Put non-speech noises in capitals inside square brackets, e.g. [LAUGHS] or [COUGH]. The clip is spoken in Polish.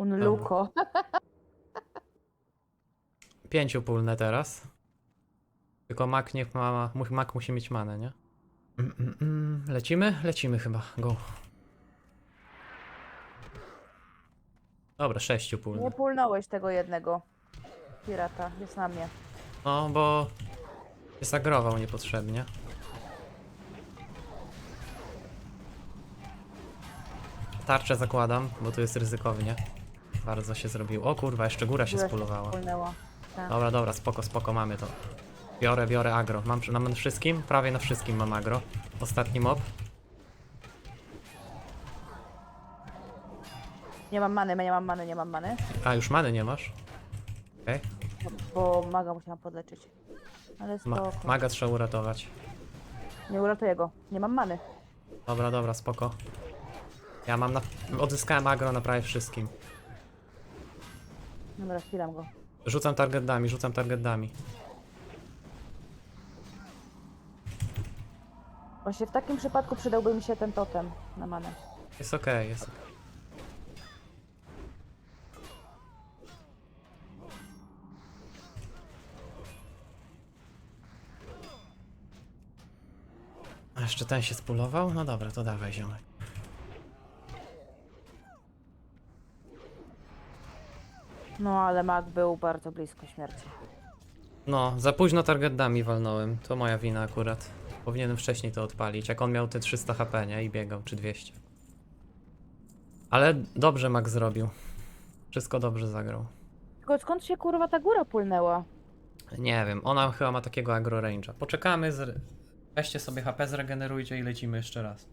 Un luco. [LAUGHS] Pięciu pulne teraz. Tylko mak niech ma. mu- Mak musi mieć manę, nie? Mm, mm, mm. Lecimy? Lecimy chyba. Go. Dobra, sześciu Nie pulne. pulnąłeś tego jednego pirata, jest na mnie. No, bo się zagrował niepotrzebnie. Tarczę zakładam, bo tu jest ryzykownie. Bardzo się zrobiło. O kurwa, jeszcze góra się spulowała. Tak. Dobra, dobra, spoko, spoko, mamy to. Biorę, biorę agro. Mam na wszystkim? Prawie na wszystkim mam agro. Ostatni mob. Nie mam many, nie mam many, nie mam many. A, już many nie masz? Okej. Bo maga musiałam podleczyć. Ale Ma spoko. maga trzeba uratować. Nie uratuję go. Nie mam many. Dobra, dobra, spoko. Ja mam na... Odzyskałem agro na prawie wszystkim. Dobra, chwilam go. Rzucam targetami, rzucam targetami. Właśnie w takim przypadku przydałby mi się ten totem na manę. Jest okej, jest okej. A jeszcze ten się spulował? No dobra, to dawaj ziomek. No ale mag był bardzo blisko śmierci. No, za późno targetami walnąłem. To moja wina akurat. Powinienem wcześniej to odpalić, jak on miał te 300 HP, nie? I biegał, czy 200. Ale dobrze Max zrobił. Wszystko dobrze zagrał. Tylko skąd się kurwa ta góra pulnęła? Nie wiem, ona chyba ma takiego agro range'a. Poczekamy, weźcie sobie HP, zregenerujcie i lecimy jeszcze raz.